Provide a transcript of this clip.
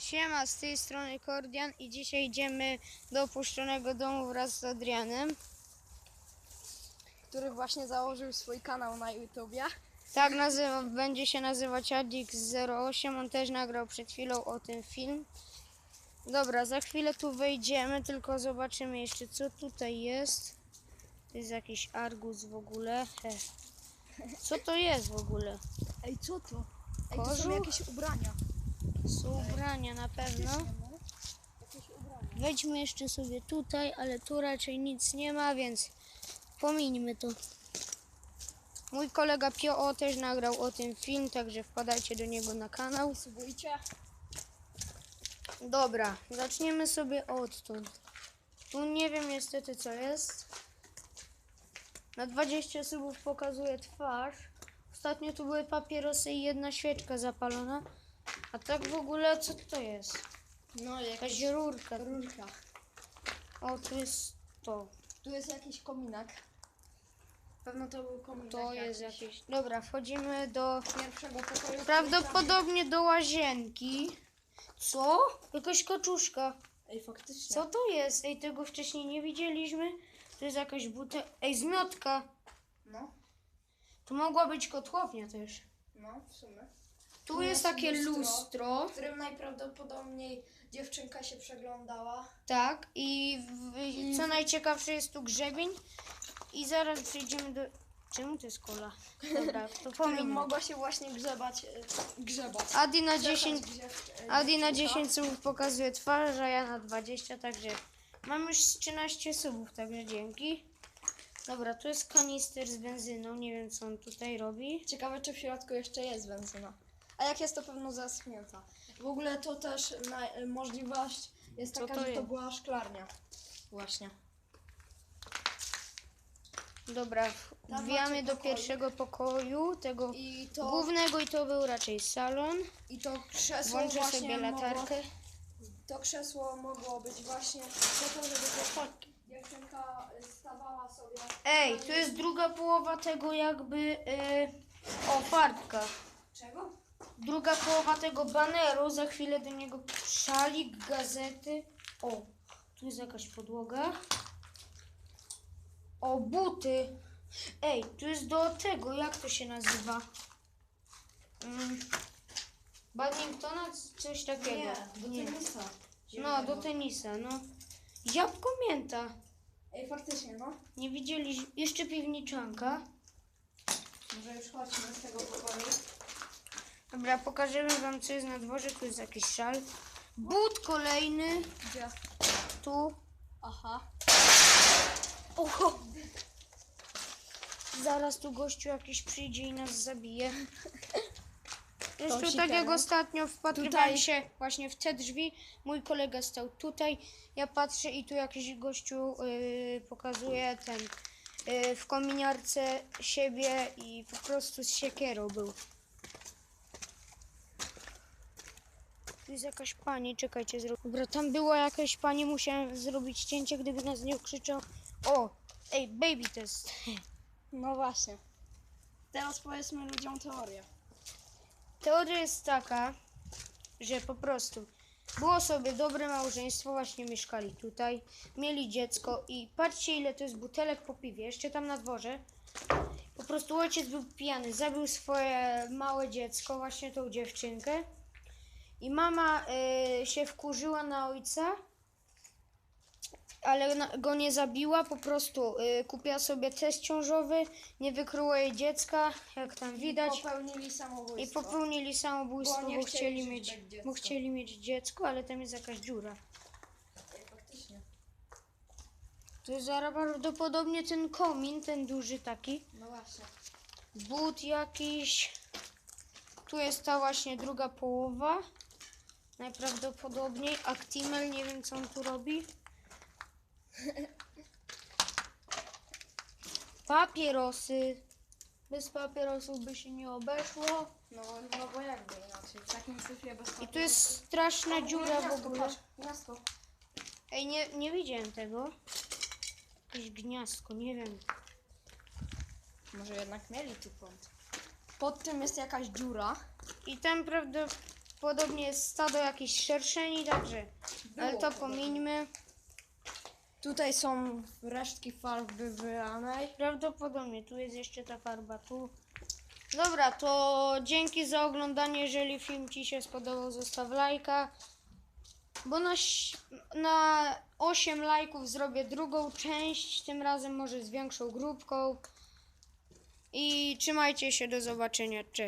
Siema, z tej strony Kordian i dzisiaj idziemy do opuszczonego domu wraz z Adrianem. który właśnie założył swój kanał na YouTubie. Tak nazywa, będzie się nazywać Adix08, on też nagrał przed chwilą o tym film. Dobra, za chwilę tu wejdziemy, tylko zobaczymy jeszcze co tutaj jest. To jest jakiś argus w ogóle. He. Co to jest w ogóle? Ej, co to? Ej, to Kożuch? są jakieś ubrania. Są ubrania na pewno. no. Wejdźmy jeszcze sobie tutaj, ale tu raczej nic nie ma, więc pomińmy to. Mój kolega Pio też nagrał o tym film, także wpadajcie do niego na kanał. Subujcie. Dobra, zaczniemy sobie odtąd. Tu nie wiem niestety co jest. Na 20 subów pokazuje twarz. Ostatnio tu były papierosy i jedna świeczka zapalona. A tak w ogóle co to jest? No, Jakaś rurka. rurka. O, tu jest to. Tu jest jakiś kominek. Pewno to był kominek. To jest jakieś. Dobra, wchodzimy do. Pierwszego pokoju. Prawdopodobnie do łazienki. Co? Jakaś kaczuszka. Ej, faktycznie. Co to jest? Ej, tego wcześniej nie widzieliśmy. To jest jakaś buta. Ej, zmiotka. No, To mogła być kotłownia też. no, w sumie. Tu, jest takie lustro. W którym najprawdopodobniej dziewczynka się przeglądała. Tak. I w, co najciekawsze jest tu grzebień. I zaraz przejdziemy do. Czemu to jest kola? Dobra, to W którym pominę. mogła się właśnie grzebać. e, Grzebać. Adi na Grzebać 10 gdziew- e, Adi na dziewczynka. 10 subów pokazuje twarz, a ja na 20, także mam już 13 subów, także dzięki. Dobra, tu jest kanister z benzyną, nie wiem co on tutaj robi. Ciekawe, czy w środku jeszcze jest benzyna. A jak jest, to pewno zaschnięta. W ogóle to też na, y, możliwość jest Co taka, to że to jest? była szklarnia. Właśnie. Dobra, Tam wbijamy macie do pokoik. pierwszego pokoju, tego I to, głównego i to był raczej salon. i to krzesło Włączę właśnie sobie latarkę. Mogło, to krzesło mogło być właśnie po to, żeby to dziewczynka y, stawała sobie. Ej, tu jest druga połowa tego jakby, yy, o farbka. Czego? Druga połowa tego baneru, za chwilę do niego szalik, gazety. O, tu jest jakaś podłoga. O, buty. Ej, tu jest do tego, jak to się nazywa? Mm, badmintona, coś takiego. Nie, do Nie. tenisa. No, do tenisa, no. Jabłko mięta. Ej, faktycznie, no. Nie widzieliśmy. Jeszcze piwniczanka. Może już chodźmy z tego pokoju. Dobra, pokażemy wam, co jest na dworze. Tu jest jakiś szal. But kolejny. Gdzie? Tu. Aha. Oho! Zaraz tu gościu jakiś przyjdzie i nas zabije. Jeszcze tak jak ostatnio wpatrywałem się właśnie w te drzwi. Mój kolega stał tutaj. Ja patrzę i tu jakiś gościu yy, pokazuje ten yy, w kominiarce siebie i po prostu z siekierą był. Tu jest jakaś pani, czekajcie, zro... Dobra, tam była jakaś pani, musiałem zrobić cięcie, gdyby nas nie krzyczał. O, ej, baby test. No właśnie. Teraz powiedzmy ludziom teorię. Teoria jest taka, że po prostu było sobie dobre małżeństwo, właśnie mieszkali tutaj, mieli dziecko i patrzcie ile to jest butelek po piwie, jeszcze tam na dworze. Po prostu ojciec był pijany, zabił swoje małe dziecko, właśnie tą dziewczynkę. I mama y, się wkurzyła na ojca, ale na, go nie zabiła, po prostu y, kupiła sobie test ciążowy, nie wykryło jej dziecka, jak tam widać. Popełnili I samobójstwo. popełnili samobójstwo, Bo bo, nie chcieli, chcieli mieć, bez dziecka. bo chcieli mieć dziecko, ale tam jest jakaś dziura. Ej, faktycznie. To jest zaraz prawdopodobnie ten komin, ten duży taki. No właśnie. But jakiś. Tu jest ta właśnie druga połowa. Najprawdopodobniej. Actimel, nie wiem co on tu robi. Papierosy. Bez papierosów by się nie obeszło. No, no bo jakby inaczej. W takim syfie bez I tu jest straszna dziura w ogóle. Gniazdko. Ej, nie, nie widziałem tego. Jakieś gniazdko, nie wiem. Może jednak mieli tu kąt. Pod tym jest jakaś dziura. I tam prawda... podobnie jest stado jakichś szerszeni, także ale to pomińmy. Tutaj są resztki farby wylanej. Prawdopodobnie tu jest jeszcze ta farba tu. Dobra, to dzięki za oglądanie. Jeżeli film Ci się spodobał, zostaw lajka. Bo na, na 8 lajków zrobię drugą część, tym razem może z większą grupką. I trzymajcie się, do zobaczenia. Cześć.